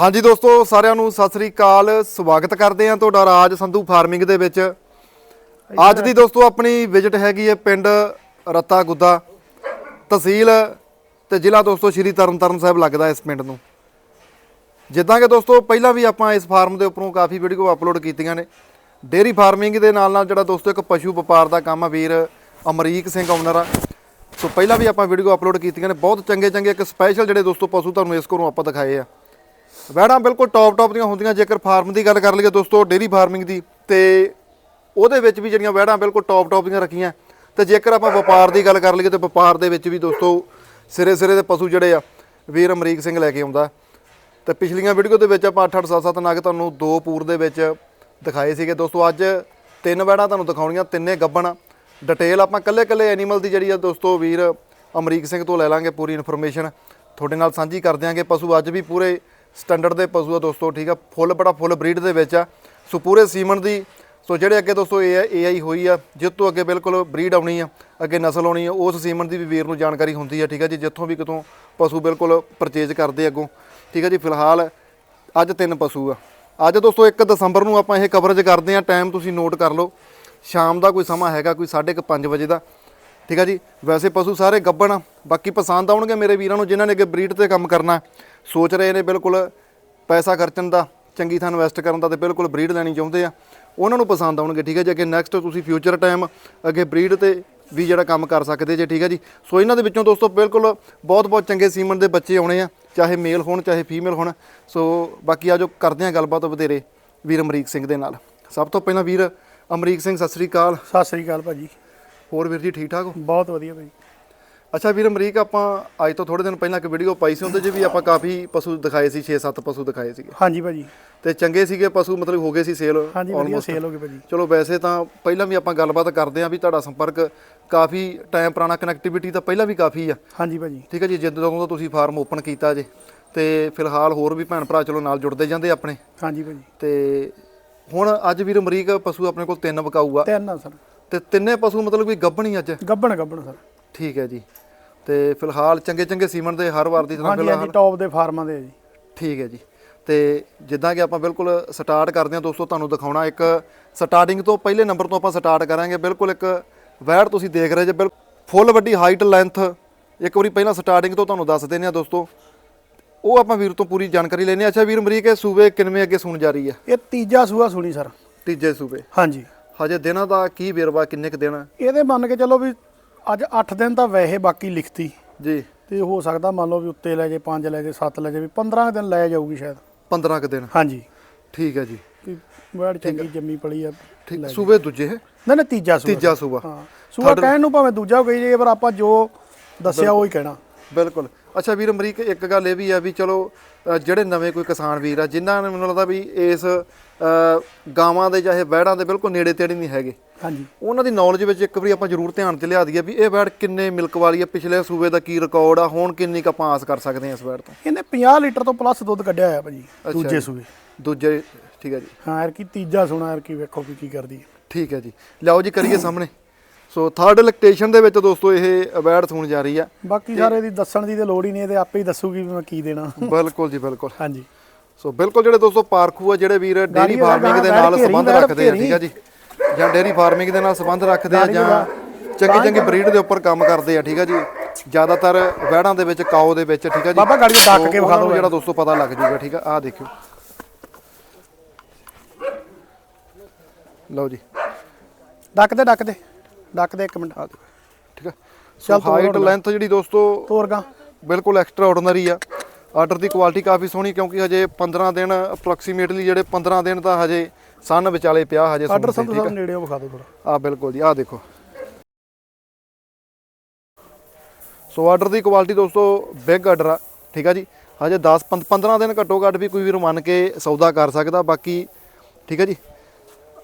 ਹਾਂਜੀ ਦੋਸਤੋ, ਸਾਰਿਆਂ ਨੂੰ ਸਤਿ ਸ੍ਰੀ ਅਕਾਲ। ਸਵਾਗਤ ਕਰਦੇ ਹਾਂ ਤੁਹਾਡਾ ਰਾਜ ਸੰਧੂ ਫਾਰਮਿੰਗ ਦੇ ਵਿੱਚ। ਅੱਜ ਦੀ ਦੋਸਤੋ, ਆਪਣੀ ਵਿਜ਼ਿਟ ਹੈਗੀ ਹੈ ਪਿੰਡ ਰੱਤਾ ਗੁੱਦਾ ਤਹਿਸੀਲ ਤੇ ਜ਼ਿਲ੍ਹਾ ਦੋਸਤੋ, ਸ਼੍ਰੀ ਤਰਨਤਾਰਨ ਸਾਹਿਬ ਲੱਗਦਾ ਇਸ ਪਿੰਡ ਨੂੰ। ਜਿੱਦਾਂ ਕਿ ਦੋਸਤੋ, ਪਹਿਲਾਂ ਵੀ ਆਪਾਂ ਇਸ ਫਾਰਮ ਦੇ ਉੱਪਰੋਂ ਕਾਫੀ ਵੀਡੀਓ ਅਪਲੋਡ ਕੀਤੀਆਂ ਨੇ। ਡੇਅਰੀ ਫਾਰਮਿੰਗ ਦੇ ਨਾਲ ਨਾਲ ਜਿਹੜਾ ਦੋਸਤੋ, ਇੱਕ ਪਸ਼ੂ ਵਪਾਰ ਦਾ ਕੰਮ ਆ, ਵੀਰ ਅਮਰੀਕ ਸਿੰਘ ਓਨਰ ਆ। ਸੋ ਪਹਿਲਾਂ ਵੀ ਆਪਾਂ ਵੀਡੀਓ ਅਪਲੋਡ ਕੀਤੀਆਂ ਨੇ। ਬਹੁਤ ਚੰਗੇ ਚੰਗੇ ਇੱਕ ਸਪੈਸ਼ਲ ਜਿਹੜੇ ਦੋਸਤੋ, ਪਸ਼ੂ ਤੁਹਾਨੂੰ ਇਸ ਕੋਲੋਂ ਆਪਾਂ ਦਿਖਾਏ ਆ। ਵੈੜਾਂ ਬਿਲਕੁਲ ਟੌਪ ਟੌਪ ਦੀਆਂ ਹੁੰਦੀਆਂ, ਜੇਕਰ ਫਾਰਮ ਦੀ ਗੱਲ ਕਰ ਲਈਏ ਦੋਸਤੋ ਡੇਰੀ ਫਾਰਮਿੰਗ ਦੀ, ਤੇ ਉਹਦੇ ਵਿੱਚ ਵੀ ਜਿਹੜੀਆਂ ਵੈੜਾਂ ਬਿਲਕੁਲ ਟੌਪ ਟੌਪ ਦੀਆਂ ਰੱਖੀਆਂ, ਤੇ ਜੇਕਰ ਆਪਾਂ ਵਪਾਰ ਦੀ ਗੱਲ ਕਰ ਲਈਏ, ਤੇ ਵਪਾਰ ਦੇ ਵਿੱਚ ਵੀ ਦੋਸਤੋ, ਸਿਰੇ ਸਿਰੇ ਦੇ ਪਸ਼ੂ ਜਿਹੜੇ ਆ, ਵੀਰ ਅਮਰੀਕ ਸਿੰਘ ਲੈ ਕੇ ਆਉਂਦਾ। ਤੇ ਪਿਛਲੀਆਂ ਵੀਡੀਓ ਦੇ ਵਿੱਚ ਆਪਾਂ 8 8 7 7 ਨਗ ਤੁਹਾਨੂੰ ਦੋ ਪੂਰ ਦੇ ਵਿੱਚ ਦਿਖਾਏ ਸੀਗੇ। ਦੋਸਤੋ, ਅੱਜ ਤਿੰਨ ਵੈੜਾਂ ਤੁਹਾਨੂੰ ਦਿਖਾਉਣੀਆਂ, ਤਿੰਨੇ ਗੱਬਣ। ਡਿਟੇਲ ਆਪਾਂ ਕੱਲੇ ਕੱਲੇ ਐਨੀਮਲ ਦੀ ਜਿਹੜੀ ਆ ਦੋਸਤੋ, ਵੀਰ ਅਮਰੀਕ ਸਿੰਘ ਤੋਂ ਲੈ ਲਾਂਗੇ ਪੂਰੀ ਇਨਫੋਰਮੇਸ਼ਨ ਤੁਹਾਡੇ ਨਾਲ ਸਾਂਝੀ ਕਰ ਦਿਆਂਗੇ ਪਸ਼ੂ, ਅੱਜ ਵੀ ਪੂਰੇ ਸਟੈਂਡਰਡ ਦੇ ਪਸ਼ੂ ਆ ਦੋਸਤੋ, ਠੀਕ ਆ? ਫੁੱਲ, ਬੜਾ ਫੁੱਲ ਬਰੀਡ ਦੇ ਵਿੱਚ ਆ। ਸੋ ਪੂਰੇ ਸੀਮਨ ਦੀ, ਸੋ ਜਿਹੜੇ ਅੱਗੇ ਦੋਸਤੋ ਇਹ ਆਈ ਹੋਈ ਆ, ਜਿਸ ਤੋਂ ਅੱਗੇ ਬਿਲਕੁਲ ਬਰੀਡ ਆਉਣੀ ਆ, ਅੱਗੇ ਨਸਲ ਆਉਣੀ ਆ, ਉਸ ਸੀਮਨ ਦੀ ਵੀ ਵੀਰ ਨੂੰ ਜਾਣਕਾਰੀ ਹੁੰਦੀ ਆ, ਠੀਕ ਆ ਜੀ? ਜਿੱਥੋਂ ਵੀ ਕਿਤੋਂ ਪਸ਼ੂ ਬਿਲਕੁਲ ਪਰਚੇਜ ਕਰਦੇ ਅੱਗੋਂ, ਠੀਕ ਆ ਜੀ? ਫਿਲਹਾਲ ਅੱਜ ਤਿੰਨ ਪਸ਼ੂ ਆ। ਅੱਜ ਦੋਸਤੋ 1 ਦਸੰਬਰ ਨੂੰ ਆਪਾਂ ਇਹ ਕਵਰੇਜ ਕਰਦੇ ਆ ਟਾਈਮ ਤੁਸੀਂ ਨੋਟ ਕਰ ਲਓ। ਸ਼ਾਮ ਦਾ ਕੋਈ ਸਮਾਂ ਹੈਗਾ, ਕੋਈ 5:30 ਵਜੇ ਦਾ, ਠੀਕ ਆ ਜੀ? ਵੈਸੇ ਪਸ਼ੂ ਸਾਰੇ ਗੱਬਣ ਬਾਕੀ ਪਸੰਦ ਆਉਣਗੇ ਮੇਰੇ ਵੀਰਾਂ ਨੂੰ, ਜਿਨ੍ਹਾਂ ਨੇ ਅੱਗੇ ਬਰੀਡ ਤੇ ਕੰਮ ਕਰਨਾ। ਸੋਚ ਰਹੇ ਨੇ ਬਿਲਕੁਲ ਪੈਸਾ ਖਰਚਣ ਦਾ ਚੰਗੀ ਥਾਂ ਇਨਵੈਸਟ ਕਰਨ ਦਾ ਤੇ ਬਿਲਕੁਲ ਬਰੀਡ ਲੈਣੀ ਚਾਹੁੰਦੇ ਆ। ਉਹਨਾਂ ਨੂੰ ਪਸੰਦ ਆਉਣਗੇ ਠੀਕ ਹੈ ਜੀ? ਅੱਗੇ ਨੈਕਸਟ ਤੁਸੀਂ ਫਿਊਚਰ ਟਾਈਮ ਅੱਗੇ ਬਰੀਡ ਤੇ ਵੀ ਜਿਹੜਾ ਕੰਮ ਕਰ ਸਕਦੇ ਜੇ ਠੀਕ ਹੈ ਜੀ? ਸੋ ਇਹਨਾਂ ਦੇ ਵਿੱਚੋਂ ਦੋਸਤੋ ਬਿਲਕੁਲ ਬਹੁਤ ਬਹੁਤ ਚੰਗੇ ਸੀਮਨ ਦੇ ਬੱਚੇ ਆਉਣੇ ਆ ਚਾਹੇ ਮੇਲ ਹੋਣ ਚਾਹੇ ਫੀਮੇਲ ਹੋਣ। ਸੋ ਬਾਕੀ ਆਜੋ ਕਰਦੇ ਆ ਗੱਲਬਾਤ ਵਧੇਰੇ ਵੀਰ ਅਮਰੀਕ ਸਿੰਘ ਦੇ ਨਾਲ। ਸਭ ਤੋਂ ਪਹਿਲਾਂ ਵੀਰ ਅਮਰੀਕ ਸਿੰਘ ਸਤਿ ਸ੍ਰੀ ਅਕਾਲ। ਸਤਿ ਸ੍ਰੀ ਅਕਾਲ ਭਾਜੀ। ਹੋਰ ਵੀਰ ਜੀ ਠੀਕ ਠਾਕ ਹੋ? ਬਹੁਤ ਵਧੀਆ ਭਾਜੀ। ਅੱਛਾ ਵੀਰ ਅਮਰੀਕ ਆਪਾਂ ਅੱਜ ਤੋਂ ਥੋੜੇ ਦਿਨ ਪਹਿਲਾਂ ਇੱਕ ਵੀਡੀਓ ਪਾਈ ਸੀ ਉਹਦੇ 'ਚ ਵੀ ਆਪਾਂ ਕਾਫੀ ਪਸ਼ੂ ਦਿਖਾਏ ਸੀ 6-7 ਪਸ਼ੂ ਦਿਖਾਏ ਸੀਗੇ। ਹਾਂਜੀ ਭਾਜੀ। ਤੇ ਚੰਗੇ ਸੀਗੇ ਪਸ਼ੂ ਮਤਲਬ ਹੋ ਗਏ ਸੀ ਸੇਲ ਹਾਂਜੀ ਵਧੀਆ ਸੇਲ ਹੋ ਗਈ ਭਾਜੀ। ਚਲੋ ਵੈਸੇ ਤਾਂ ਪਹਿਲਾਂ ਵੀ ਆਪਾਂ ਗੱਲਬਾਤ ਕਰਦੇ ਆਂ ਵੀ ਤੁਹਾਡਾ ਸੰਪਰਕ ਕਾਫੀ ਟਾਈਮ ਪੁਰਾਣਾ ਕਨੈਕਟੀਵਿਟੀ ਤਾਂ ਪਹਿਲਾਂ ਵੀ ਕਾਫੀ ਆ। ਹਾਂਜੀ ਭਾਜੀ। ਠੀਕ ਹੈ ਜੀ ਜਦੋਂ ਤੋਂ ਤੁਸੀਂ ਫਾਰਮ ਓਪਨ ਕੀਤਾ ਜੇ। ਤੇ ਫਿਲਹਾਲ ਹੋਰ ਵੀ ਭੈਣ ਭਰਾ ਚਲੋ ਨਾਲ ਜੁੜਦੇ ਜਾਂਦੇ ਆਪਣੇ। ਹਾਂਜੀ ਭਾਜੀ। ਤੇ ਹੁਣ ਅੱਜ ਵੀਰ ਅਮਰੀਕ ਪਸ਼ੂ ਆਪਣੇ ਕੋਲ ਤਿੰਨ ਵਿਕਾਊ ਆ। ਤਿੰਨ ਆ ਸਰ। ਤੇ ਤਿੰਨੇ ਪਸ਼ੂ ਮਤਲਬ ਵੀ ਗੱਭਣੀ ਅੱਜ? ਗੱਬਣ ਗੱਬਣ ਸਰ। ਠੀਕ ਹੈ ਜੀ। ਤੇ ਫਿਲਹਾਲ ਚੰਗੇ ਚੰਗੇ ਸੀਮਨ ਦੇ ਹਰ ਵਾਰ ਦੀ ਤਰ੍ਹਾਂ ਹਾਂਜੀ ਫਿਲਹਾਲ ਟੌਪ ਦੇ ਫਾਰਮਾਂ ਦੇ ਆ ਜੀ। ਠੀਕ ਹੈ ਜੀ। ਤੇ ਜਿੱਦਾਂ ਕਿ ਆਪਾਂ ਬਿਲਕੁਲ ਸਟਾਰਟ ਕਰਦੇ ਹਾਂ ਦੋਸਤੋ ਤੁਹਾਨੂੰ ਦਿਖਾਉਣਾ ਇੱਕ ਸਟਾਰਟਿੰਗ ਤੋਂ ਪਹਿਲੇ ਨੰਬਰ ਤੋਂ ਆਪਾਂ ਸਟਾਰਟ ਕਰਾਂਗੇ। ਬਿਲਕੁਲ ਇੱਕ ਵੈੜ ਤੁਸੀਂ ਦੇਖ ਰਹੇ ਜੇ ਬਿਲ ਫੁੱਲ ਵੱਡੀ ਹਾਈਟ ਲੈਂਥ ਇੱਕ ਵਾਰੀ ਪਹਿਲਾਂ ਸਟਾਰਟਿੰਗ ਤੋਂ ਤੁਹਾਨੂੰ ਦੱਸ ਦਿੰਦੇ ਆ ਦੋਸਤੋ। ਉਹ ਆਪਾਂ ਵੀਰ ਤੋਂ ਪੂਰੀ ਜਾਣਕਾਰੀ ਲੈਣੀ ਅੱਛਾ ਵੀਰ ਅਮਰੀਕ ਇਹ ਸੂਬੇ ਕਿੰਨਵੇਂ ਅੱਗੇ ਸੁਣ ਜਾ ਰਹੀ ਆ ਇਹ ਤੀਜਾ ਸੂਆ ਸੁਣੀ ਸਰ। ਤੀਜੇ ਸੂਬੇ। ਹਾਂਜੀ। ਹਜੇ ਦਿਨਾਂ ਦਾ ਕੀ ਵੇਰਵਾ ਕਿੰਨੇ ਕ ਦਿਨ? ਇਹਦੇ ਮੰਨ ਕੇ ਚੱਲੋ ਵੀ ਅੱਜ 8 ਦਿਨ ਤਾਂ ਵੈਸੇ ਬਾਕੀ ਲਿਖਤੀ। ਜੀ। ਤੇ ਹੋ ਸਕਦਾ ਮੰਨ ਲਓ ਵੀ ਉੱਤੇ ਲੈ ਜੇ 5 ਲੈ ਜੇ 7 ਲੈ ਜੇ ਵੀ 15 ਦਿਨ ਲੈ ਜਾਊਗੀ ਸ਼ਾਇਦ। 15 ਕ ਦਿਨ। ਹਾਂਜੀ। ਠੀਕ ਹੈ ਜੀ। ਵੈੜ ਚੰਗੀ ਜੰਮੀ ਪਲੀ ਆ ਠੀਕ। ਸੂਬੇ ਦੂਜੇ ਹੈ? ਨਹੀਂ ਨਹੀਂ ਤੀਜਾ ਸੂਆ ਤੀਜਾ ਸੂਬਾ। ਹਾਂ। ਸੂਆ ਕਹਿਣ ਨੂੰ ਭਾਵੇਂ ਦੂਜਾ ਹੋਈ ਜੇ ਪਰ ਆਪਾਂ ਜੋ ਦੱਸਿਆ ਉਹ ਹੀ ਕਹਿਣਾ। ਬਿਲਕੁਲ। ਅੱਛਾ ਵੀਰ ਅਮਰੀਕ ਇੱਕ ਗੱਲ ਇਹ ਵੀ ਆ ਵੀ ਚਲੋ ਅ, ਜਿਹੜੇ ਨਵੇਂ ਕੋਈ ਕਿਸਾਨ ਵੀਰ ਆ ਜਿਨ੍ਹਾਂ ਨੇ ਮੈਨੂੰ ਲੱਗਦਾ ਵੀ ਇਸ ਅ, ਗਾਵਾਂ ਦੇ ਚਾਹੇ ਵੈੜਾਂ ਦੇ ਬਿਲਕੁਲ ਨੇੜੇ ਤੇੜੇ ਨਹੀਂ ਹੈਗੇ। ਹਾਂਜੀ। ਉਹਨਾਂ ਦੀ ਨੌਲੇਜ ਵਿੱਚ ਇੱਕ ਵਾਰੀ ਆਪਾਂ ਜ਼ਰੂਰ ਧਿਆਨ ਚ ਲਿਆ ਦਈਏ ਵੀ ਇਹ ਵੈੜ ਕਿੰਨੇ ਮਿਲਕ ਵਾਲੀ ਆ ਪਿਛਲੇ ਸੂਬੇ ਦਾ ਕੀ ਰਿਕਾਰਡ ਆ ਹੁਣ ਕਿੰਨੀ ਕੁ ਆਪਾਂ ਆਸ ਕਰ ਸਕਦੇ ਹਾਂ ਇਸ ਵੈੜ ਤੋਂ? ਇਹਨੇ 50 ਲੀਟਰ ਤੋਂ ਪਲੱਸ ਦੁੱਧ ਕੱਢਿਆ ਹੋਇਆ ਭਾਜੀ ਦੂਜੇ ਸੂਏ ਦੂਜੇ ਠੀਕ ਹੈ ਜੀ। ਹਾਂ ਯਾਰ ਕੀ ਤੀਜਾ ਸੁਣਾ ਯਾਰ ਕੀ ਵੇਖੋ ਵੀ ਕੀ ਕਰਦੀ ਹੈ। ਠੀਕ ਹੈ ਜੀ। ਲਿਆਓ ਜੀ ਕਰੀਏ ਸਾਹਮਣੇ। ਸੋ ਥਰਡ ਇਲੈਕਟੇਸ਼ਨ ਦੇ ਵਿੱਚ ਦੋਸਤੋ ਇਹ ਵੈੜ ਸੁਣ ਜਾ ਰਹੀ ਆ। ਬਾਕੀ ਸਾਰੇ ਦੀ ਦੱਸਣ ਦੀ ਤੇ ਲੋੜ ਹੀ ਨਹੀਂ ਇਹਦੇ ਆਪੇ ਹੀ ਦੱਸੂਗੀ ਵੀ ਮੈਂ ਕੀ ਦੇਣਾ। ਬਿਲਕੁਲ ਜੀ ਬਿਲਕੁਲ। ਹਾਂਜੀ। ਸੋ ਬਿਲਕੁਲ ਜਿਹੜੇ ਦੋਸਤੋ ਪਾਰਖੂ ਆ ਜਿਹੜੇ ਵੀਰ ਡੇਰੀ ਫਾਰਮਿੰਗ ਦੇ ਨਾਲ ਸੰਬੰਧ ਰੱਖਦੇ ਆ। ਠੀਕ ਆ ਜੀ? ਜਾਂ ਡੇਰੀ ਫਾਰਮਿੰਗ ਦੇ ਨਾਲ ਸੰਬੰਧ ਰੱਖਦੇ ਆ ਜਾਂ ਚੰਗੀ ਚੰਗੀ ਬਰੀਡ ਦੇ ਉੱਪਰ ਕੰਮ ਕਰਦੇ ਆ ਠੀਕ ਆ ਜੀ? ਜ਼ਿਆਦਾਤਰ ਵੈੜਾਂ ਦੇ ਵਿੱਚ ਕਾਓ ਦੇ ਵਿੱਚ ਠੀਕ ਆ ਜੀ? ਬਾਬਾ ਗਾੜੀ ਡੱਕ ਕੇ ਵਿਖਾ ਦਿਓ ਜਿਹੜਾ ਦੋਸਤੋ ਪਤਾ ਲੱਗ ਜੂਗਾ ਠੀਕ ਆ? ਆਹ ਦੇਖਿਓ। ਲਓ ਜੀ। ਡੱਕ ਦੇ ਡੱਕ ਦੇ। ਡੱਕ ਦੇ ਇੱਕ ਮਿੰਟ ਆਹ ਦੇਖੋ ਠੀਕ ਆ? ਸੋ ਹਾਈਟ। ਲੈਂਥ ਜਿਹੜੀ ਦੋਸਤੋ ਤੋਰ ਗਾ। ਬਿਲਕੁਲ ਐਕਸਟਰਾ ਆਰਡੀਨਰੀ ਆ। ਆਰਡਰ ਦੀ ਕੁਆਲਿਟੀ ਕਾਫੀ ਸੋਹਣੀ ਕਿਉਂਕਿ ਹਜੇ 15 ਦਿਨ ਅਪਰੋਕਸੀਮੇਟਲੀ ਜਿਹੜੇ 15 ਦਿਨ ਤਾਂ ਹਜੇ ਸਨ ਵਿਚਾਲੇ ਪਿਆ ਹਜੇ ਆਰਡਰ ਸੰਧੂ ਸਾਹਿਬ ਨੇੜੇ ਵਿਖਾ ਦਿਓ ਥੋੜਾ ਆ ਬਿਲਕੁਲ ਜੀ ਆ ਦੇਖੋ। ਸੋ ਆਰਡਰ ਦੀ ਕੁਆਲਿਟੀ ਦੋਸਤੋ ਬਿਗ ਆਰਡਰ ਆ ਠੀਕ ਆ ਜੀ? ਹਜੇ 10 ਪੰਦ- 15 ਦਿਨ ਘੱਟੋ ਘੱਟ ਵੀ ਕੋਈ ਵੀਰ ਮੰਨ ਕੇ ਸੌਦਾ ਕਰ ਸਕਦਾ ਬਾਕੀ ਠੀਕ ਆ ਜੀ?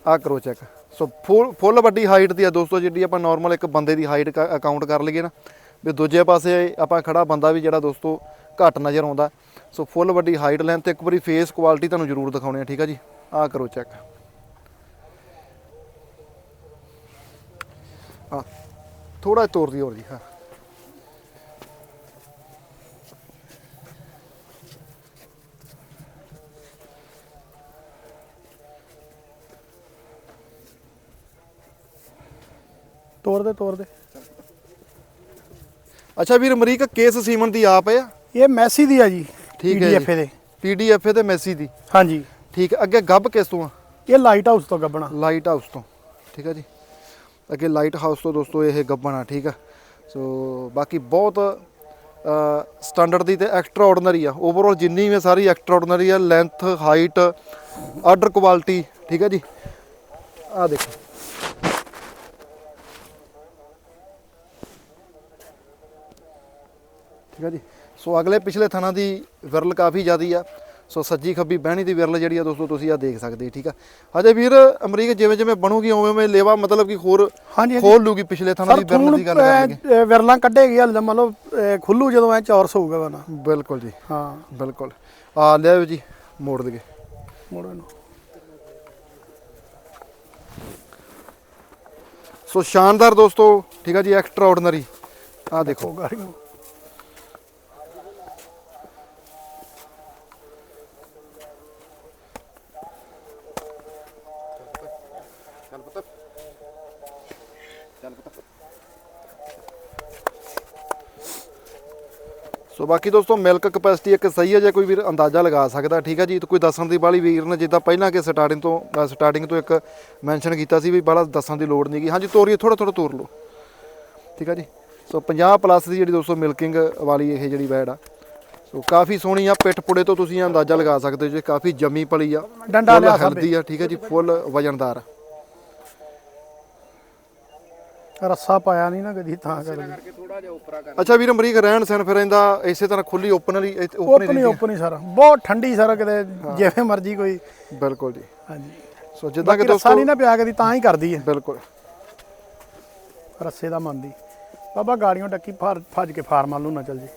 ਆ ਕਰੋ ਚੈੱਕ ਸੋ ਫੁੱਲ ਫੁੱਲ ਵੱਡੀ ਹਾਈਟ ਦੀ ਆ ਦੋਸਤੋ, ਜਿਹੜੀ ਆਪਾਂ ਨਾਰਮਲ ਇੱਕ ਬੰਦੇ ਦੀ ਹਾਈਟ ਅਕਾਊਂਟ ਕਰ ਲਈਏ ਨਾ, ਵੀ ਦੂਜੇ ਪਾਸੇ ਆਪਾਂ ਖੜਾ ਬੰਦਾ ਵੀ ਜਿਹੜਾ ਦੋਸਤੋ ਘੱਟ ਨਜ਼ਰ ਆਉਂਦਾ। ਸੋ ਫੁੱਲ ਵੱਡੀ ਹਾਈਟ ਲੈਣ 'ਤੇ ਇੱਕ ਵਾਰੀ ਫੇਸ ਕੁਆਲਿਟੀ ਤੁਹਾਨੂੰ ਜ਼ਰੂਰ ਦਿਖਾਉਣੀ ਆ, ਠੀਕ ਆ ਜੀ? ਆ ਕਰੋ ਚੈੱਕ ਹਾਂ। ਥੋੜਾ ਤੋਰ ਦੀ ਹੋਰ ਜੀ, ਹਾਂ। ਤੋੜ ਦੇ ਤੋੜ ਦੇ। ਅੱਛਾ ਵੀਰ ਅਮਰੀਕ ਕੇਸ ਸੀਮਨ ਦੀ ਆਪ ਆ ਇਹ ਮੈਸੀ ਦੀ ਆ ਜੀ ਠੀਕ ਹੈ। PDFA ਦੇ ਪੀਡੀਐਫ ਤੇ ਮੈਸੀ ਦੀ। ਹਾਂਜੀ। ਠੀਕ ਹੈ ਅੱਗੇ ਗੱਬ ਕਿਸ ਤੋਂ ਆ? ਇਹ ਲਾਈਟ ਹਾਊਸ ਤੋਂ ਗੱਬਣਾ। ਲਾਈਟ ਹਾਊਸ ਤੋਂ। ਠੀਕ ਹੈ ਜੀ। ਅੱਗੇ ਲਾਈਟ ਹਾਊਸ ਤੋਂ ਦੋਸਤੋ ਇਹ ਗੱਬਣ ਠੀਕ ਆ। ਸੋ ਬਾਕੀ ਬਹੁਤ ਸਟੈਂਡਰਡ ਦੀ ਤੇ ਐਕਸਟਰਾ ਆਰਡੀਨਰੀ ਆ। ਓਵਰਆਲ ਜਿੰਨੀ ਵੀ ਸਾਰੀ ਐਕਸਟਰਾ ਆਰਡੀਨਰੀ ਆ ਲੈਂਥ ਹਾਈਟ ਆਰਡਰ ਕੁਆਲਿਟੀ ਠੀਕ ਹੈ ਜੀ। ਆ ਦੇਖੋ। ਠੀਕ ਹੈ ਜੀ। ਸੋ ਅਗਲੇ ਪਿਛਲੇ ਥਾਣਾ ਦੀ ਵਿਰਲ ਕਾਫੀ ਜ਼ਿਆਦੀ ਆ। ਸੋ ਸੱਜੀ ਖੱਬੀ ਬਹਿਣੀ ਦੀ ਵਿਰਲ ਜਿਹੜੀ ਆ ਦੋਸਤੋ ਤੁਸੀਂ ਆ ਦੇਖ ਸਕਦੇ ਠੀਕ ਆ। ਹਜੇ ਵੀਰ ਅਮਰੀਕ ਜਿਵੇਂ ਜਿਵੇਂ ਬਣੂਗੀ ਉਵੇਂ ਉਵੇਂ ਲੇਵਾ ਮਤਲਬ ਕਿ ਹੋਰ। ਖੋਲ ਲੂਗੀ ਪਿਛਲੇ ਥਾਣਾ ਦੀ ਵਿਰਲ ਦੀ ਗੱਲ ਕਰਾਂਗੇ। ਵਿਰਲਾਂ ਕੱਢੇਗੀ ਹਲ ਅਹ, ਖੁੱਲੂ ਜਦੋਂ ਐ ਚੌਰਸ ਹੋਊਗਾ ਨਾ। ਬਿਲਕੁਲ ਜੀ। ਹਾਂ। ਬਿਲਕੁਲ। ਆ ਲਿਆਓ ਜੀ ਮੋੜ ਦਗੇ ਮੋੜੋ ਇਹਨੂੰ। ਸੋ ਸ਼ਾਨਦਾਰ ਦੋਸਤੋ ਠੀਕ ਆ ਜੀ ਐਕਸਟਰਾ ਆਰਡੀਨਰੀ ਆ ਦੇਖੋ ਬਾਕੀ ਦੋਸਤੋ ਮਿਲਕ ਕਪੈਸਿਟੀ ਇੱਕ ਸਹੀ ਹੈ ਜੇ ਕੋਈ ਵੀਰ ਅੰਦਾਜ਼ਾ ਲਗਾ ਸਕਦਾ ਠੀਕ ਹੈ ਜੀ? ਕੋਈ ਦੱਸਣ ਦੀ ਬਾਲੀ ਵੀਰ ਨੇ ਜਿੱਦਾਂ ਪਹਿਲਾਂ ਕਿ ਸਟਾਰਟਿੰਗ ਤੋਂ ਸਟਾਰਟਿੰਗ ਤੋਂ ਇੱਕ ਮੈਂਸ਼ਨ ਕੀਤਾ ਸੀ ਵੀ ਬਾਲਾ ਦੱਸਣ ਦੀ ਲੋੜ ਨਹੀਂਗੀ ਹਾਂਜੀ ਤੋਰੀਏ ਥੋੜਾ ਥੋੜਾ ਤੋਰ ਲਓ। ਠੀਕ ਹੈ ਜੀ? ਸੋ 50 ਪਲੱਸ ਦੀ ਜਿਹੜੀ ਦੋਸਤੋ ਮਿਲਕਿੰਗ ਵਾਲੀ ਇਹ ਜਿਹੜੀ ਵੈੜ ਆ। ਸੋ ਕਾਫੀ ਸੋਹਣੀ ਆ ਪਿੱਠ ਪੁੜੇ ਤੋਂ ਤੁਸੀਂ ਅੰਦਾਜ਼ਾ ਲਗਾ ਸਕਦੇ ਹੋ ਜੀ ਕਾਫੀ ਜੰਮੀ ਪਲੀ ਆ ਡੰਡਾ ਲਿਆ ਹੈਲਦੀ ਆ ਠੀਕ ਹੈ ਜੀ? ਫੁੱਲ ਵਜਨਦਾਰ ਰੱਸਾ ਪਾਇਆ ਨਹੀਂ ਨਾ ਕਦੀ ਤਾਂ ਕਰਕੇ। ਅੱਛਾ ਵੀਰ ਅਮਰੀਕ ਰਹਿਣ ਸਹਿਣ ਫਿਰ ਇਹਦਾ ਇਸੇ ਤਰ੍ਹਾਂ ਖੁੱਲੀ ਓਪਨ ਵਾਲੀ ਓਪਨ ਓਪਨ ਹੀ ਓਪਨ ਹੀ ਸਾਰਾ। ਬਹੁਤ ਠੰਡੀ ਸਾਰਾ ਕਿਤੇ ਜਿਵੇਂ ਮਰਜ਼ੀ ਕੋਈ। ਬਿਲਕੁਲ ਜੀ। ਹਾਂਜੀ। ਸੋ ਜਿੱਦਾਂ ਕਿ ਰੱਸਾ ਦੋਸਤੋ ਨਹੀਂ ਨਾ ਪਿਆ ਕਦੀ ਤਾਂ ਹੀ ਕਰਦੀ ਹੈ। ਬਿਲਕੁਲ। ਰੱਸੇ ਦਾ ਮੰਨਦੀ ਬਾਬਾ ਗਾੜੀਆਂ ਟੱਕੀ ਫਾਰ ਭੱਜ ਕੇ ਫਾਰਮ ਵੱਲ ਨੂੰ ਨਾ ਚੱਲ ਜੀ।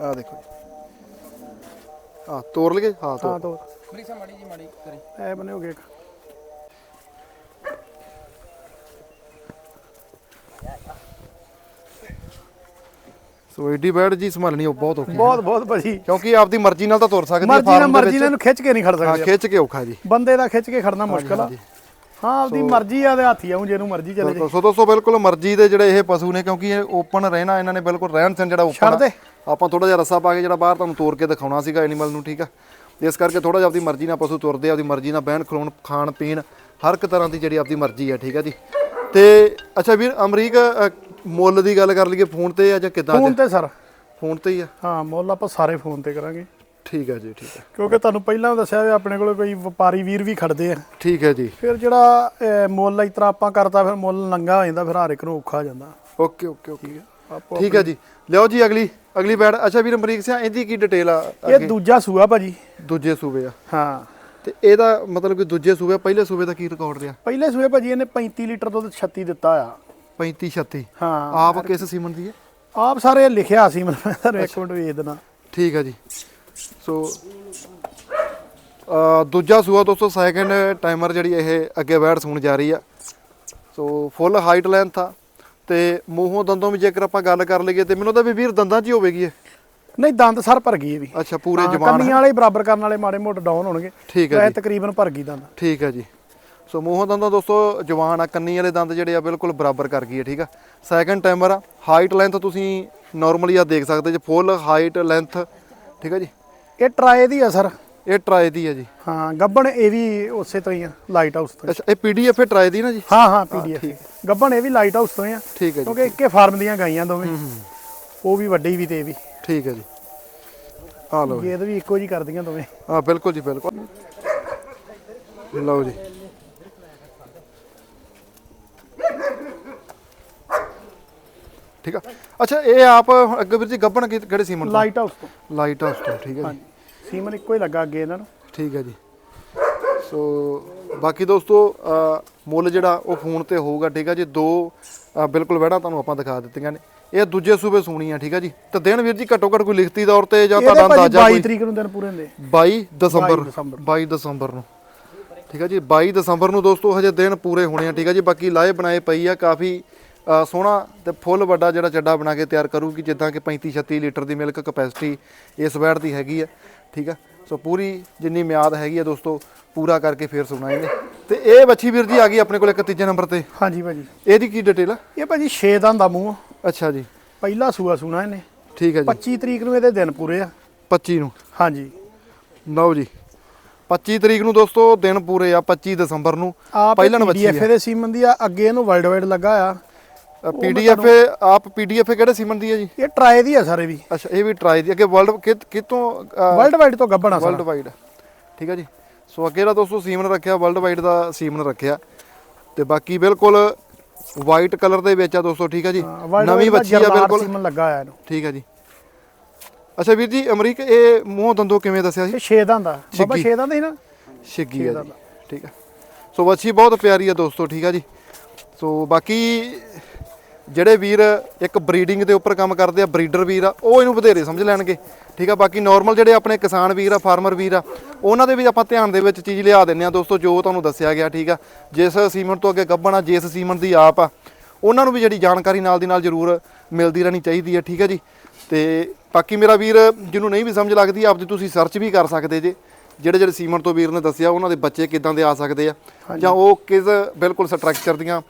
ਆ ਦੇਖੋ ਜੀ। ਆ ਤੋੜ ਲਗੇ ਹਾਂ ਤੋੜ ਹਾਂ ਤੋਂ ਮਰੀਸਾ ਮਾੜੀ ਜੀ ਮਾੜੀ ਕਰੀ। ਐ ਬਨੇ ਹੋ ਗਏ ਸੋ ਏਡੀ ਬੈਡ ਜੀ ਸੰਭਾਲਣੀ ਉਹ ਬਹੁਤ ਔਖੀ ਹੈ। ਬਹੁਤ ਬਹੁਤ ਭਾਜੀ। ਕਿਉਂਕਿ ਆਪਦੀ ਮਰਜ਼ੀ ਨਾਲ ਤਾਂ ਤੁਰ ਸਕਦੀ ਮਰਜ਼ੀ ਨਾਲ ਫਾਰਮ ਦੇ ਮਰਜ਼ੀ ਨਾਲ ਵਿੱਚ। ਇਹਨੂੰ ਖਿੱਚ ਕੇ ਨਹੀਂ ਖੜ ਹਾਂ ਸਕਦੇ ਖਿੱਚ ਕੇ ਔਖਾ ਜੀ। ਬੰਦੇ ਦਾ ਖਿੱਚ ਕੇ ਖੜਨਾ ਮੁਸ਼ਕਲ ਆ। ਹਾਂ ਆਪਦੀ ਮਰਜ਼ੀ ਆ ਦੇ ਹੱਥੀ ਆਉਂ ਜਿਹਨੂੰ ਮਰਜ਼ੀ ਚਲੇ ਜੇ ਬਿਲਕੁਲ ਸੋ ਦੋਸਤੋ ਬਿਲਕੁਲ ਮਰਜ਼ੀ ਦੇ ਜਿਹੜੇ ਇਹ ਪਸ਼ੂ ਨੇ ਕਿਉਂਕਿ ਇਹ ਓਪਨ ਰਹਿਣਾ ਇਹਨਾਂ ਨੇ ਬਿਲਕੁਲ ਰਹਿਣ ਸਹਿਣ ਜਿਹੜਾ ਛੱਡ ਓਪਨ ਦੇ। ਆਪਾਂ ਥੋੜਾ ਜਿਹਾ ਰੱਸਾ ਪਾ ਕੇ ਜਿਹੜਾ ਬਾਹਰ ਤੁਹਾਨੂੰ ਤੋੜ ਕੇ ਦਿਖਾਉਣਾ ਸੀਗਾ ਐਨੀਮਲ ਨੂੰ ਠੀਕ ਆ? ਇਸ ਕਰਕੇ ਥੋੜਾ ਜਿਹਾ ਆਪਦੀ ਮਰਜ਼ੀ ਨਾਲ ਪਸ਼ੂ ਤੁਰਦੇ ਆ ਆਪਦੀ ਮਰਜ਼ੀ ਨਾਲ ਬਹਿਣ ਖਲੋਣ ਖਾਣ ਪੀਣ ਹਰ ਇੱਕ ਤਰ੍ਹਾਂ ਦੀ ਜਿਹੜੀ ਆਪਦੀ ਮਰਜ਼ੀ ਆ ਠੀਕ ਆ ਜੀ? ਤੇ ਅੱਛਾ ਵੀਰ ਅਮਰੀਕ ਅ, ਮੁੱਲ ਦੀ ਗੱਲ ਕਰ ਲਈਏ ਫੋਨ ਤੇ ਆ ਜਾਂ ਕਿਦਾਂ ਫੋਨ ਤੇ ਸਰ। ਫੋਨ ਤੇ ਹੀ ਆ? ਹਾਂ ਮੁੱਲ ਆਪਾਂ ਸਾਰੇ ਫੋਨ ਤੇ ਕਰਾਂਗੇ। ਠੀਕ ਹੈ ਜੀ ਠੀਕ ਹੈ ਕਿਉਂਕਿ ਤੁਹਾਨੂੰ ਪਹਿਲਾਂ ਦੱਸਿਆ ਵੀ ਆਪਣੇ ਕੋਲ ਕੋਈ ਵਪਾਰੀ ਵੀਰ ਵੀ ਖੜਦੇ ਆ। ਠੀਕ ਹੈ ਜੀ। ਫਿਰ ਜਿਹੜਾ ਮੁੱਲ ਇਸ ਤਰ੍ਹਾਂ ਆਪਾਂ ਕਰਤਾ ਫਿਰ ਮੁੱਲ ਨੰਗਾ ਹੋ ਜਾਂਦਾ ਫਿਰ ਹਰ ਇੱਕ ਨੂੰ ਔਖਾ ਹੋ ਜਾਂਦਾ। Okay okay okay. ਆਪੋ ਠੀਕ ਹੈ ਜੀ। ਲਿਓ ਜੀ ਅਗਲੀ ਅਗਲੀ ਬੈਡ ਅੱਛਾ ਵੀਰ ਅਮਰੀਕ ਸਿੰਘ ਇਹਦੀ ਕੀ ਡਿਟੇਲ ਆ ਇਹ? ਦੂਜਾ ਸੂਆ ਭਾਜੀ। ਦੂਜੇ ਸੂਬੇ ਆ। ਹਾਂ। ਤੇ ਇਹਦਾ ਮਤਲਬ ਕਿ ਦੂਜੇ ਸੂਬੇ ਪਹਿਲੇ ਸੂਬੇ ਦਾ ਕੀ ਰਿਕਾਰਡ ਰਿਹਾ? ਪਹਿਲੇ ਸੂਏ ਭਾਜੀ ਇਹਨੇ 35 ਲੀਟਰ ਦੁੱਧ 36 ਦਿੱਤਾ ਆ। 35 36 ਹਾਂ। ਆਪ ਕਿਸ ਸੀਮਨ ਦੀ ਹੈ? ਆਪ ਸਾਰੇ ਲਿਖਿਆ ਸੀ ਮੈਨੂੰ ਤੁਹਾਨੂੰ ਇੱਕ ਮਿੰਟ ਵੇਚ ਦੇਣਾ ਠੀਕ ਹੈ ਜੀ। ਸੋ ਦੂਜਾ ਸੂਆ ਦੋਸਤੋ ਸੈਕੰਡ ਟਾਈਮਰ ਜਿਹੜੀ ਇਹ ਅੱਗੇ ਬੈਠ ਸੂਣ ਜਾ ਰਹੀ ਆ। ਸੋ ਫੁੱਲ ਹਾਈਟ ਲੈਂਥ ਆ। ਤੇ ਮੂੰਹੋਂ ਦੰਦੋਂ ਵੀ ਜੇਕਰ ਆਪਾਂ ਗੱਲ ਕਰ ਲਈਏ ਤੇ ਮੈਨੂੰ ਤਾਂ ਵੀ ਵੀਰ ਦੰਦਾਂ 'ਚ ਹੀ ਹੋਵੇਗੀ ਇਹ। ਨਹੀਂ ਦੰਦ ਸਰ ਭਰ ਗਈ ਇਹ ਵੀ। ਅੱਛਾ ਪੂਰੇ ਜਵਾਨ ਕੰਨੀਆਂ ਵਾਲੇ ਬਰਾਬਰ ਕਰਨ ਵਾਲੇ ਮਾੜੇ ਮੋਟੇ ਡਾਊਨ ਹੋਣਗੇ। ਠੀਕ ਹੈ ਜੀ। ਤਕਰੀਬਨ ਭਰ ਗਈ ਦੰਦ। ਠੀਕ ਹੈ ਜੀ। ਸੋ ਮੂੰਹੋਂ ਦੰਦਾਂ ਦੋਸਤੋ ਜਵਾਨ ਆ ਕੰਨੀ ਵਾਲੇ ਦੰਦ ਜਿਹੜੇ ਆ ਬਿਲਕੁਲ ਬਰਾਬਰ ਕਰ ਗਈ ਹੈ ਠੀਕ ਆ? ਸੈਕੰਡ ਟਾਈਮਰ ਆ ਹਾਈਟ ਲੈਂਥ ਤੁਸੀਂ ਨਾਰਮਲੀ ਆ ਦੇਖ ਸਕਦੇ ਜੇ ਫੁੱਲ ਹਾਈਟ ਲੈਂਥ ਠੀਕ ਆ ਜੀ? ਇਹ ਟਰਾਏ ਦੀ ਆ ਸਰ। ਇਹ ਟਰਾਈ ਦੀ ਹੈ ਜੀ। ਹਾਂ ਗੱਬਣ ਇਹ ਵੀ ਉਸੇ ਤੋਂ ਹੀ ਆ ਲਾਈਟ ਹਾਊਸ ਤੋਂ। ਅੱਛਾ ਇਹ ਪੀਡੀਐਫ ਹੈ ਟਰਾਈ ਦੀ ਨਾ ਜੀ? ਹਾਂ ਹਾਂ ਪੀਡੀਐਫ ਗੱਬਣ ਇਹ ਵੀ ਲਾਈਟ ਹਾਊਸ ਤੋਂ ਹੀ ਆ ਠੀਕ ਹੈ ਜੀ ਕਿਉਂਕਿ ਇੱਕੇ ਫਾਰਮ ਦੀਆਂ ਗਾਈਆਂ ਦੋਵੇਂ। ਉਹ ਵੀ ਵੱਡੀ ਵੀ ਤੇ ਇਹ ਵੀ। ਠੀਕ ਹੈ ਜੀ। ਆ ਲਓ ਜੀ। ਗੇਦ ਵੀ ਇੱਕੋ ਜੀ ਕਰਦੀਆਂ ਦੋਵੇਂ। ਹਾਂ ਬਿਲਕੁਲ ਜੀ ਬਿਲਕੁਲ। ਲਓ ਜੀ। ਠੀਕ ਆ? ਅੱਛਾ ਇਹ ਆਪ ਅੱਗੇ ਵੀਰ ਜੀ ਗੱਬਣ ਕਿਹੜੇ ਸੀਮਨ ਤੋਂ? ਲਾਈਟ ਹਾਊਸ ਤੋਂ। ਲਾਈਟ ਹਾਊਸ ਤੋਂ ਠੀਕ ਹੈ ਜੀ। ਹਾਂਜੀ। ਸੀਮਨ ਇੱਕੋ ਹੀ ਲੱਗਾ ਅੱਗੇ ਇਹਨਾਂ ਨੂੰ। ਠੀਕ ਹੈ ਜੀ। ਸੋ ਬਾਕੀ ਦੋਸਤੋ ਮੁੱਲ ਜਿਹੜਾ ਉਹ ਫੋਨ ਤੇ ਹੋਊਗਾ ਠੀਕ ਹੈ ਜੀ। ਦੋ ਬਿਲਕੁਲ ਵੜਾ ਤੁਹਾਨੂੰ ਆਪਾਂ ਦਿਖਾ ਦਿੱਤੀਆਂ ਨੇ। ਇਹ ਦੂਜੇ ਸੂਬੇ ਸੂਣੀ ਆ ਠੀਕ ਹੈ ਜੀ। ਤੇ ਦਿਨ ਵੀਰ ਜੀ ਘੱਟੋ ਘੱਟ ਕੋਈ ਲਿਖਤੀ ਤੌਰ ਤੇ ਜਾਂ ਤੁਹਾਡਾ ਅੰਦਾਜ਼ਾ 22 ਕੋਈ? ਤਰੀਕ ਨੂੰ ਦਿਨ ਪੂਰੇ ਹੁੰਦੇ। 22 ਦਸੰਬਰ। 22 ਦਸੰਬਰ। 22 ਦਸੰਬਰ ਨੂੰ। ਠੀਕ ਹੈ ਜੀ 22 ਦਸੰਬਰ ਨੂੰ ਦੋਸਤੋ ਹਜੇ ਦਿਨ ਪੂਰੇ ਹੋਣੇ ਆ ਠੀਕ ਹੈ ਜੀ। ਬਾਕੀ ਲਾਏ ਬਣਾਏ ਪਈ ਆ ਕਾਫੀ ਸੋਹਣਾ ਤੇ ਫੁੱਲ ਵੱਡਾ ਜਿਹੜਾ ਚੱਡਾ ਬਣਾ ਕੇ ਤਿਆਰ ਕਰੂਗੀ ਜਿੱਦਾਂ ਕਿ 35 36 ਲੀਟਰ ਦੀ ਮਿਲਕ ਕਪੈਸਿਟੀ ਇਸ ਵੈੜ ਦੀ ਹੈਗੀ ਆ ਠੀਕ ਆ? ਸੋ ਪੂਰੀ ਜਿੰਨੀ ਮਿਆਦ ਹੈਗੀ ਆ ਦੋਸਤੋ ਪੂਰਾ ਕਰਕੇ ਫੇਰ ਸੁਣਾ ਇਹਨੇ। ਤੇ ਇਹ ਬੱਚੀ ਵੀਰ ਜੀ ਆ ਗਈ ਆਪਣੇ ਕੋਲ ਇੱਕ ਤੀਜੇ ਨੰਬਰ ਤੇ। ਹਾਂਜੀ ਭਾਜੀ। ਇਹਦੀ ਕੀ ਡਿਟੇਲ ਆ? ਇਹ ਭਾਜੀ 6 ਦਾ ਦਾ ਮੂੰਹ ਅੱਛਾ ਜੀ। ਪਹਿਲਾ ਸੂਆ ਸੂਣਾ ਇਹਨੇ। ਠੀਕ ਹੈ ਜੀ। 25 ਤਰੀਕ ਨੂੰ ਇਹਦੇ ਦਿਨ ਪੂਰੇ ਆ। 25 ਨੂੰ? ਹਾਂਜੀ। ਲਓ ਜੀ। 25 ਤਰੀਕ ਨੂੰ ਦੋਸਤੋ ਦਿਨ ਪੂਰੇ ਆ 25 ਦਸੰਬਰ ਨੂੰ। ਆਪ ਪਹਿਲਣ ਬੱਚੀ ਪੀਡੀਐਫ ਦੇ ਸੀਮਨ ਦੀ ਆ ਅੱਗੇ ਇਹਨੂੰ ਵਰਲਡ ਵਾਈਡ ਲੱਗਾ ਆ। ਪੀਡੀਐਫ ਆਪ ਪੀਡੀਐਫ ਕਿਹੜੇ ਸੀਮਨ ਦੀ ਹੈ ਜੀ? ਇਹ ਟਰਾਏ ਦੀ ਆ ਸਾਰੇ ਵੀ। ਅੱਛਾ ਇਹ ਵੀ ਟਰਾਈ ਦੀ ਅੱਗੇ ਵਰਲਡ ਕਿਤੋਂ ਵਰਲਡ ਵਾਈਡ ਤੋਂ ਗੱਬਣਾ ਵਰਲਡ ਸਾਰਾ। ਵਾਈਡ ਠੀਕ ਹੈ ਜੀ। ਸੋ ਅੱਗੇ ਦਾ ਦੋਸਤੋ ਸੀਮਨ ਰੱਖਿਆ ਵਰਲਡ ਵਾਈਡ ਦਾ ਸੀਮਨ ਰੱਖਿਆ। ਤੇ ਬਾਕੀ ਬਿਲਕੁਲ ਵਾਈਟ ਕਲਰ ਦੇ ਵਿੱਚ ਆ ਦੋਸਤੋ ਠੀਕ ਹੈ ਜੀ ਨਵੀਂ ਬੱਚੀ ਆ ਬਿਲਕੁਲ। ਸੀਮਨ ਲੱਗਾ ਆ ਇਹਨੂੰ। ਠੀਕ ਹੈ ਜੀ। ਅੱਛਾ ਵੀਰ ਜੀ ਅਮਰੀਕ ਇਹ ਮੂੰਹ ਦੰਦੋ ਕਿਵੇਂ ਦੱਸਿਆ ਸੀ ਇਹ 6 ਦਾ ਦਾ ਬਾਬਾ ਛਿੱਗੀ। 6 ਦਾ ਸੀ ਨਾ? ਛਿੱਗੀ ਆ ਠੀਕ ਹੈ ਸੋ ਬੱਚੀ ਬਹੁਤ ਪਿਆਰੀ ਆ ਦੋਸਤੋ ਠੀਕ ਆ ਜੀ। ਸੋ ਬਾਕੀ ਜਿਹੜੇ ਵੀਰ ਇੱਕ ਬਰੀਡਿੰਗ ਦੇ ਉੱਪਰ ਕੰਮ ਕਰਦੇ ਆ ਬਰੀਡਰ ਵੀਰ ਆ ਉਹ ਇਹਨੂੰ ਵਧੇਰੇ ਸਮਝ ਲੈਣਗੇ। ਠੀਕ ਆ ਬਾਕੀ ਨਾਰਮਲ ਜਿਹੜੇ ਆਪਣੇ ਕਿਸਾਨ ਵੀਰ ਆ ਫਾਰਮਰ ਵੀਰ ਆ ਉਹਨਾਂ ਦੇ ਵੀ ਆਪਾਂ ਧਿਆਨ ਦੇ ਵਿੱਚ ਚੀਜ਼ ਲਿਆ ਦਿੰਨੇ ਆ ਦੋਸਤੋ ਜੋ ਤੁਹਾਨੂੰ ਦੱਸਿਆ ਗਿਆ ਠੀਕ ਆ। ਜਿਸ ਸੀਮਨ ਤੋਂ ਅੱਗੇ ਗੱਭਣ ਆ ਜਿਸ ਸੀਮਨ ਦੀ ਆਪ ਆ ਉਹਨਾਂ ਨੂੰ ਵੀ ਜਿਹੜੀ ਜਾਣਕਾਰੀ ਨਾਲ ਦੀ ਨਾਲ ਜ਼ਰੂਰ ਮਿਲਦੀ ਰਹਿਣੀ ਚਾਹੀਦੀ ਹੈ ਠੀਕ ਹੈ ਜੀ। ਤੇ ਬਾਕੀ ਮੇਰਾ ਵੀਰ ਜਿਹਨੂੰ ਨਹੀਂ ਵੀ ਸਮਝ ਲੱਗਦੀ ਆਪਦੀ ਤੁਸੀਂ ਸਰਚ ਵੀ ਕਰ ਸਕਦੇ ਜੇ। ਜਿਹੜੇ ਜਿਹੜੇ ਸੀਮਨ ਤੋਂ ਵੀਰ ਨੇ ਦੱਸਿਆ ਉਹਨਾਂ ਦੇ ਬੱਚੇ ਕਿਦਾਂ ਦੇ ਆ ਸਕਦੇ ਆ। ਜਾਂ ਉਹ ਕਿਸ ਬਿਲਕੁਲ ਸਟਰਕਚਰ ਦੀਆਂ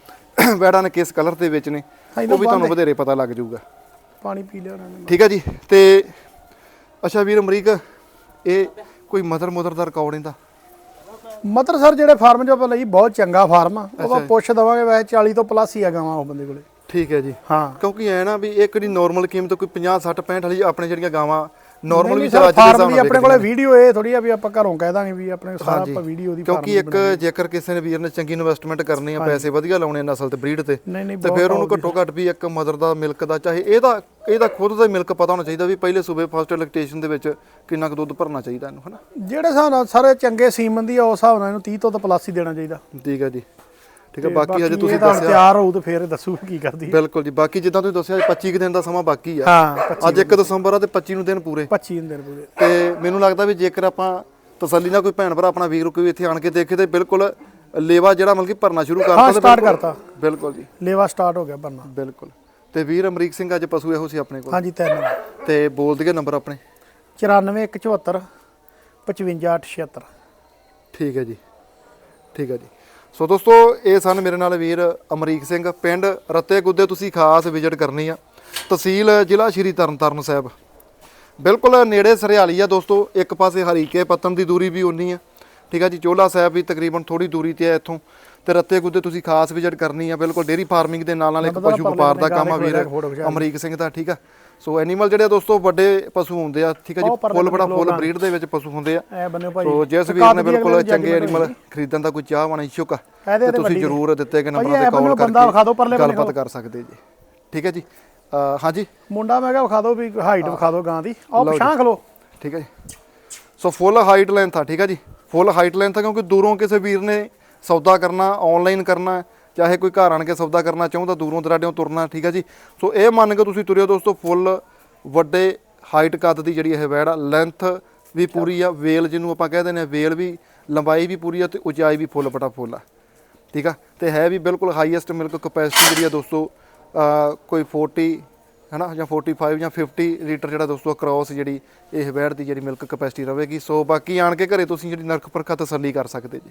ਵੈੜਾਂ ਨੇ ਕਿਸ ਕਲਰ ਦੇ ਵਿੱਚ ਨੇ। ਉਹ ਵੀ ਤੁਹਾਨੂੰ ਵਧੇਰੇ ਪਤਾ ਲੱਗ ਜਾਊਗਾ। ਪਾਣੀ ਪੀ ਲਿਆ ਉਹਨਾਂ ਨੇ। ਠੀਕ ਹੈ ਜੀ ਤੇ ਅੱਛਾ ਵੀਰ ਅਮਰੀਕ ਇਹ ਕੋਈ ਮਦਰ ਮਦਰ ਦਾ ਰਿਕਾਰਡ ਇਹਦਾ? ਮਤਰ ਸਰ ਜਿਹੜੇ ਫਾਰਮ ਜੋ ਆਪਾਂ ਲਈ ਬਹੁਤ ਚੰਗਾ ਫਾਰਮ ਆ। ਉਹ ਆਪਾਂ ਪੁੱਛ ਦਵਾਂਗੇ ਵੈਸੇ 40 ਤੋਂ ਪਲੱਸ ਹੀ ਆ ਗਾਵਾਂ ਉਹ ਬੰਦੇ ਕੋਲੇ। ਠੀਕ ਹੈ ਜੀ। ਹਾਂ। ਕਿਉਂਕਿ ਐ ਨਾ ਵੀ ਇੱਕ ਦੀ ਨਾਰਮਲ ਕੀਮਤ ਕੋਈ 50 60 65 ਵਾਲੀ ਆਪਣੇ ਜਿਹੜੀਆਂ ਗਾਵਾਂ ਨਾਰਮਲ ਵੀ ਚਲਾ ਦੇ ਫਾਰਮ ਦੀ ਆਪਣੇ ਕੋਲੇ ਵੀਡੀਓ ਇਹ ਥੋੜੀ ਆ ਵੀ ਆਪਾਂ ਘਰੋਂ ਕਹਿ ਦਾਂਗੇ ਵੀ ਆਪਣੇ ਸਾਰਾ। ਆਪਾਂ ਵੀਡੀਓ ਦੀ ਕਿਉਂਕਿ ਇੱਕ ਜੇਕਰ ਕਿਸੇ ਨੇ ਵੀਰ ਨੇ ਚੰਗੀ ਇਨਵੈਸਟਮੈਂਟ ਕਰਨੀ ਆ ਪੈਸੇ ਵਧੀਆ ਲਾਉਣੇ ਨਸਲ ਤੇ ਬਰੀਡ ਤੇ ਤੇ ਫਿਰ ਉਹਨੂੰ ਘੱਟੋ ਘੱਟ ਵੀ ਇੱਕ ਮਦਰ ਦਾ ਮਿਲਕ ਦਾ ਚਾਹੇ ਇਹਦਾ ਇਹਦਾ ਖੁਦ ਦਾ ਮਿਲਕ ਪਤਾ ਹੋਣਾ ਚਾਹੀਦਾ ਵੀ ਪਹਿਲੇ ਸੂਬੇ ਫਸਟ ਇਲੈਕਟ੍ਰੇਸ਼ਨ ਦੇ ਵਿੱਚ ਕਿੰਨਾ ਕੁ ਦੁੱਧ ਭਰਨਾ ਚਾਹੀਦਾ ਇਹਨੂੰ ਹਨਾ? ਜਿਹੜੇ ਹਿਸਾਬ ਨਾਲ ਸਾਰੇ ਚੰਗੇ ਸੀਮਨ ਦੀ ਆ ਉਸ ਹਿਸਾਬ ਨਾਲ ਇਹਨੂੰ 30 ਤੋਂ ਤਾਂ ਪਲੱਸ ਹੀ ਦੇਣਾ ਚਾਹੀਦਾ। ਠੀਕ ਹੈ ਜੀ। ਠੀਕ ਹੈ ਬਾਕੀ ਹਜੇ ਤੁਸੀਂ ਦੱਸਿਆ ਤਿਆਰ ਹੋਊ ਤੇ ਫਿਰ ਦੱਸੂ ਕੀ ਕਰਦੀ ਹੈ। ਬਿਲਕੁਲ ਜੀ ਬਾਕੀ ਜਿੱਦਾਂ ਤੁਸੀਂ ਦੱਸਿਆ 25 ਕੁ ਦਿਨ ਦਾ ਸਮਾਂ ਬਾਕੀ ਆ। ਹਾਂ ਅੱਜ 1 ਦਸੰਬਰ ਆ ਤੇ 25 ਨੂੰ ਦਿਨ ਪੂਰੇ। 25 ਦਿਨ ਪੂਰੇ। ਤੇ ਮੈਨੂੰ ਲੱਗਦਾ ਵੀ ਜੇਕਰ ਆਪਾਂ ਤਸੱਲੀ ਨਾਲ ਕੋਈ ਭੈਣ ਭਰਾ ਆਪਣਾ ਵੀਰ ਕੋਈ ਇੱਥੇ ਆਣ ਕੇ ਦੇਖੇ ਤੇ ਬਿਲਕੁਲ ਲੇਵਾ ਜਿਹੜਾ ਮਤਲਬ ਕਿ ਭਰਨਾ ਸ਼ੁਰੂ ਕਰਤਾ ਹਾਂ ਸਟਾਰਟ ਕਰਤਾ। ਬਿਲਕੁਲ ਜੀ। ਲੇਵਾ ਸਟਾਰਟ ਹੋ ਗਿਆ ਬੰਨਾ ਬਿਲਕੁਲ। ਤੇ ਵੀਰ ਅਮਰੀਕ ਸਿੰਘ ਅੱਜ ਪਸ਼ੂ ਇਹੋ ਸੀ ਆਪਣੇ ਕੋਲ? ਹਾਂਜੀ ਤਿੰਨ ਤੇ ਬੋਲ ਦਈਏ ਨੰਬਰ ਆਪਣੇ। 94174 55876 ਠੀਕ ਹੈ ਜੀ। ਠੀਕ ਹੈ ਜੀ। ਸੋ ਦੋਸਤੋ ਇਹ ਸਨ ਮੇਰੇ ਨਾਲ ਵੀਰ ਅਮਰੀਕ ਸਿੰਘ। ਪਿੰਡ ਰੱਤੇ ਗੁੱਦੇ ਤੁਸੀਂ ਖਾਸ ਵਿਜ਼ਿਟ ਕਰਨੀ ਆ। ਤਹਿਸੀਲ ਜ਼ਿਲ੍ਹਾ ਸ਼੍ਰੀ ਤਰਨਤਾਰਨ ਸਾਹਿਬ। ਬਿਲਕੁਲ ਨੇੜੇ ਸਰਿਆਲੀ ਆ ਦੋਸਤੋ ਇੱਕ ਪਾਸੇ ਹਰੀਕੇ ਪੱਤਨ ਦੀ ਦੂਰੀ ਵੀ ਉਨੀ ਆ। ਠੀਕ ਆ ਜੀ ਚੋਲਾ ਸਾਹਿਬ ਵੀ ਤਕਰੀਬਨ ਥੋੜੀ ਦੂਰੀ ਤੇ ਆ ਇੱਥੋਂ। ਤੇ ਰੱਤੇ ਗੁੱਦੇ ਤੁਸੀਂ ਖਾਸ ਵਿਜ਼ਿਟ ਕਰਨੀ ਆ ਬਿਲਕੁਲ ਡੇਰੀ ਫਾਰਮਿੰਗ ਦੇ ਨਾਲ ਨਾਲ ਇੱਕ ਪਸ਼ੂ ਵਪਾਰ ਦਾ ਕੰਮ ਆ ਵੀਰ ਅਮਰੀਕ ਸਿੰਘ ਦਾ ਠੀਕ ਆ। ਸੋ ਐਨੀਮਲ ਜਿਹੜੇ ਆ ਦੋਸਤੋ ਵੱਡੇ ਪਸ਼ੂ ਹੁੰਦੇ ਆ ਠੀਕ ਆ ਜੀ ਫੁੱਲ ਬੜਾ ਫੁੱਲ ਬਰੀਡ ਦੇ ਵਿੱਚ ਪਸ਼ੂ ਹੁੰਦੇ ਆ। ਐ ਬੰਨੇ ਭਾਈ। ਸੋ ਜਿਸ ਤੇ ਵੀਰ ਨੇ ਬਿਲਕੁਲ ਚੰਗੇ ਐਨੀਮਲ। ਖਰੀਦਣ ਦਾ ਕੋਈ ਇੱਛੁਕ ਆ। ਇਹਦੇ ਤੇ ਤੁਸੀਂ ਜ਼ਰੂਰ ਦਿੱਤੇ ਗਏ ਨੰਬਰਾਂ ਤੇ ਕਾਲ ਬੰਨੋ ਬੰਦਾ ਵਿਖਾ ਦਿਓ ਕਰਕੇ ਗੱਲਬਾਤ ਕਰ ਸਕਦੇ ਜੀ। ਠੀਕ ਹੈ ਜੀ। ਹਾਂਜੀ? ਮੁੰਡਾ ਮੈਂ ਕਿਹਾ ਵਿਖਾ ਦਿਓ ਵੀ ਹਾਈਟ ਵਿਖਾ ਦਿਓ ਗਾਂ ਦੀ। ਆਹ ਪਛਾਂ ਖਲੋ। ਠੀਕ ਹੈ ਜੀ। ਸੋ ਫੁੱਲ ਹਾਈਟ ਲੈਂਥ ਆ ਠੀਕ ਹੈ ਜੀ। ਫੁੱਲ ਹਾਈਟ ਲੈਂਥ ਆ ਕਿਉਂਕਿ ਦੂਰੋਂ ਕਿਸੇ ਵੀਰ ਨੇ ਸੌਦਾ ਕਰਨਾ ਆਨਲਾਈਨ ਕਰਨਾ ਚਾਹੇ ਕੋਈ ਘਰ ਆਣ ਕੇ ਸੌਦਾ ਕਰਨਾ ਚਾਹੁੰਦਾ ਦੂਰੋਂ ਦਰਾਡਿਓਂ ਤੁਰਨਾ, ਠੀਕ ਹੈ ਜੀ? ਸੋ ਇਹ ਮੰਨ ਕੇ ਤੁਸੀਂ ਤੁਰਿਓ ਦੋਸਤੋ, ਫੁੱਲ ਵੱਡੇ ਹਾਈਟ ਕੱਦ ਦੀ ਜਿਹੜੀ ਇਹ ਵੈੜ ਆ ਲੈਂਥ ਵੀ ਪੂਰੀ ਆ, ਵੇਲ ਜਿਹਨੂੰ ਆਪਾਂ ਕਹਿ ਦਿੰਦੇ ਆ, ਵੇਲ ਵੀ, ਲੰਬਾਈ ਵੀ ਪੂਰੀ ਆ ਤੇ ਉਚਾਈ ਵੀ ਫੁੱਲ ਬਟਾ ਫੁੱਲ ਆ, ਠੀਕ ਆ? ਤੇ ਹੈ ਵੀ ਬਿਲਕੁਲ ਹਾਈਐਸਟ ਮਿਲਕ ਕਪੈਸਿਟੀ ਜਿਹੜੀ ਆ ਦੋਸਤੋ ਅਹ ਕੋਈ 40 ਹਨਾ, ਜਾਂ 45 ਜਾਂ 50 ਲੀਟਰ ਜਿਹੜਾ ਦੋਸਤੋ ਕ੍ਰਾਸ ਜਿਹੜੀ ਇਹ ਵੈੜ ਦੀ ਜਿਹੜੀ ਮਿਲਕ ਕਪੈਸਿਟੀ ਰਹੇਗੀ। ਸੋ ਬਾਕੀ ਆਣ ਕੇ ਘਰੇ ਤੁਸੀਂ ਜਿਹੜੀ ਨਰਕ ਪਰਖਾ ਤਸੱਲੀ ਕਰ ਸਕਦੇ ਜੀ।